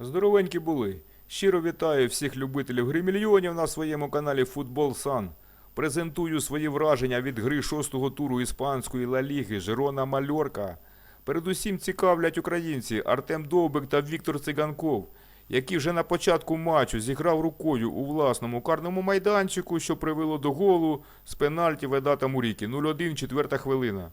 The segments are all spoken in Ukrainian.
Здоровенькі були. Щиро вітаю всіх любителів гри мільйонів на своєму каналі Футбол Сан. Презентую свої враження від гри шостого туру іспанської Ла Ліги Жирона Мальорка. Передусім цікавлять українці Артем Довбик та Віктор Циганков, які вже на початку матчу зіграв рукою у власному карному майданчику, що привело до голу з пенальті Ведата Муріки 0-1 четверта хвилина.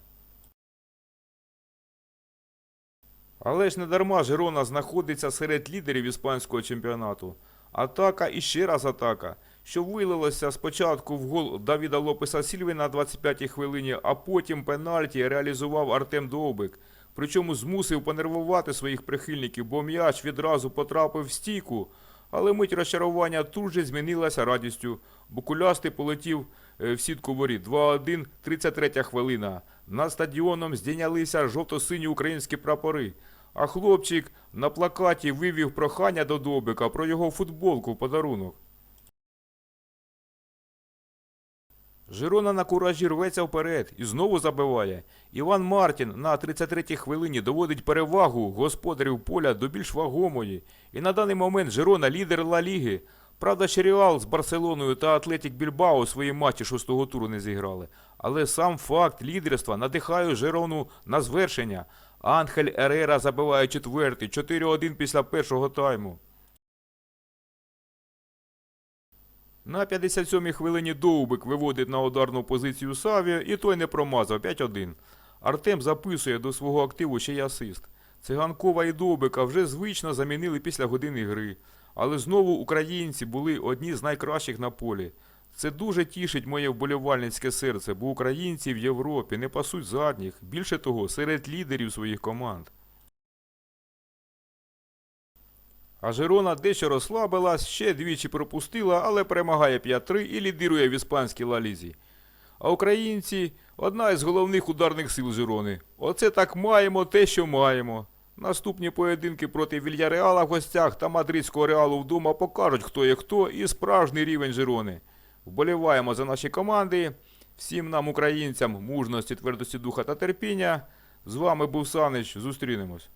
Але ж не дарма Жирона знаходиться серед лідерів іспанського чемпіонату. Атака і ще раз атака, що вилилося спочатку в гол Давіда Лопеса Сільви на 25-й хвилині, а потім пенальті реалізував Артем Довбик. Причому змусив понервувати своїх прихильників, бо м'яч відразу потрапив в стійку, але мить розчарування тут же змінилася радістю. бо кулястий полетів е, в сітку воріт. 2-1, 33 хвилина. Над стадіоном здійнялися жовто-сині українські прапори. А хлопчик на плакаті вивів прохання до Добика про його футболку в подарунок. Жирона на куражі рветься вперед і знову забиває. Іван Мартін на 33-й хвилині доводить перевагу господарів поля до більш вагомої. І на даний момент Жирона лідер Ла Ліги. Правда, ще Реал з Барселоною та Атлетік Більбао свої матчі шостого туру не зіграли. Але сам факт лідерства надихає Жирону на звершення. Анхель Ерера забиває четвертий, 4-1 після першого тайму. На 57-й хвилині Довбик виводить на ударну позицію Савія, і той не промазав 5-1. Артем записує до свого активу ще й асист. Циганкова і Довбика вже звично замінили після години гри. Але знову українці були одні з найкращих на полі. Це дуже тішить моє вболівальницьке серце, бо українці в Європі не пасуть задніх, більше того, серед лідерів своїх команд. А Жирона дещо розслабилась, ще двічі пропустила, але перемагає 5-3 і лідирує в іспанській лалізі. А українці одна із головних ударних сил Жирони. Оце так маємо те, що маємо. Наступні поєдинки проти Вільяреала в гостях та мадридського реалу вдома покажуть, хто є хто і справжній рівень Жирони. Вболіваємо за наші команди. Всім нам, українцям, мужності, твердості духа та терпіння. З вами був Санич. Зустрінемось.